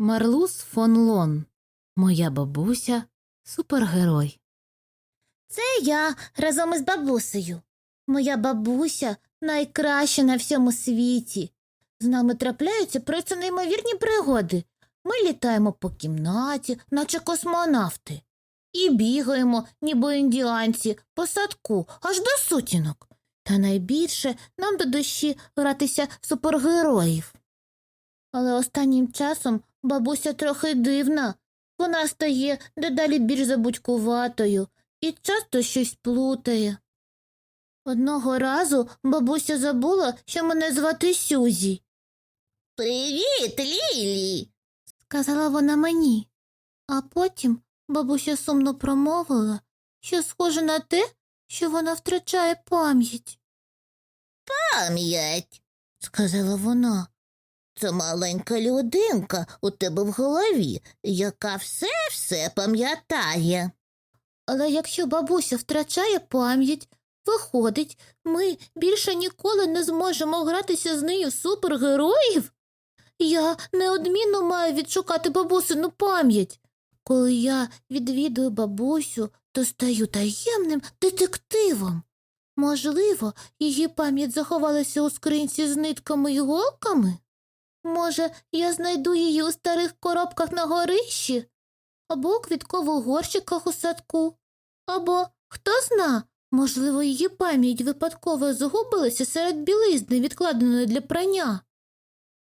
Марлус фон Лон. Моя бабуся супергерой. Це я разом із бабусею. Моя бабуся найкраща на всьому світі. З нами трапляються просто неймовірні пригоди. Ми літаємо по кімнаті, наче космонавти, і бігаємо, ніби індіанці, по садку, аж до сутінок. Та найбільше нам до душі гратися супергероїв. Але останнім часом бабуся трохи дивна. Вона стає дедалі більш забудькуватою і часто щось плутає. Одного разу бабуся забула, що мене звати Сюзі. Привіт, Лілі, сказала вона мені. А потім бабуся сумно промовила, що схоже на те, що вона втрачає пам'ять. Пам'ять, сказала вона. Це маленька людинка у тебе в голові, яка все все пам'ятає. Але якщо бабуся втрачає пам'ять, виходить, ми більше ніколи не зможемо гратися з нею супергероїв. Я неодмінно маю відшукати бабусину пам'ять. Коли я відвідую бабусю, то стаю таємним детективом. Можливо, її пам'ять заховалася у скринці з нитками і голками? Може, я знайду її у старих коробках на горищі, або у квіткових горщиках у садку, або, хто зна, можливо, її пам'ять випадково загубилася серед білизни, відкладеної для прання.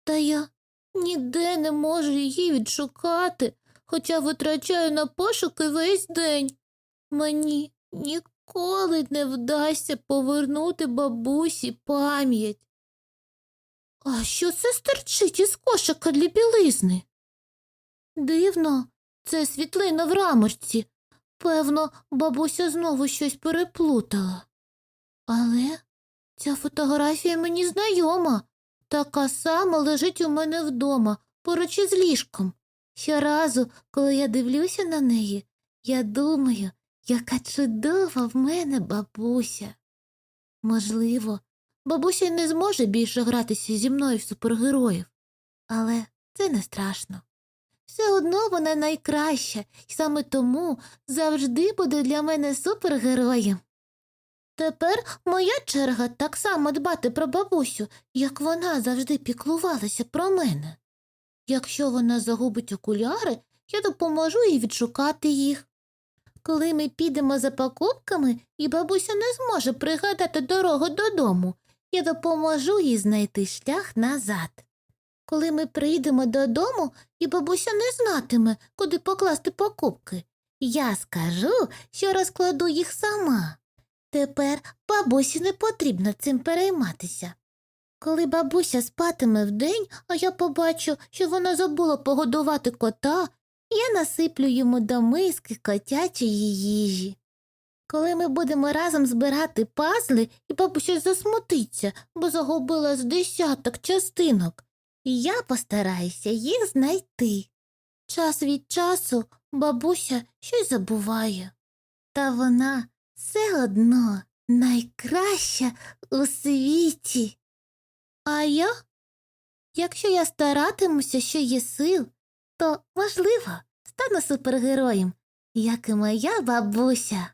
Та я ніде не можу її відшукати, хоча витрачаю на пошуки весь день. Мені ніколи не вдасться повернути бабусі пам'ять. А що це стерчить із кошика для білизни? Дивно, це світлина в рамочці. Певно, бабуся знову щось переплутала. Але ця фотографія мені знайома. Така сама лежить у мене вдома, поруч із ліжком. Щоразу, коли я дивлюся на неї, я думаю, яка чудова в мене бабуся. Можливо, бабуся не зможе більше гратися зі мною в супергероїв, але це не страшно. Все одно вона найкраща, і саме тому завжди буде для мене супергероєм. Тепер моя черга так само дбати про бабусю, як вона завжди піклувалася про мене. Якщо вона загубить окуляри, я допоможу їй відшукати їх. Коли ми підемо за покупками, і бабуся не зможе пригадати дорогу додому, я допоможу їй знайти шлях назад. Коли ми прийдемо додому, і бабуся не знатиме, куди покласти покупки, я скажу, що розкладу їх сама. Тепер бабусі не потрібно цим перейматися. Коли бабуся спатиме вдень, а я побачу, що вона забула погодувати кота, я насиплю йому до миски котячої їжі. Коли ми будемо разом збирати пазли, і бабуся засмутиться, бо загубила з десяток частинок, і я постараюся їх знайти. Час від часу бабуся щось забуває, та вона все одно найкраща у світі. А я, якщо я старатимуся, що є сил, то, можливо, стану супергероєм, як і моя бабуся.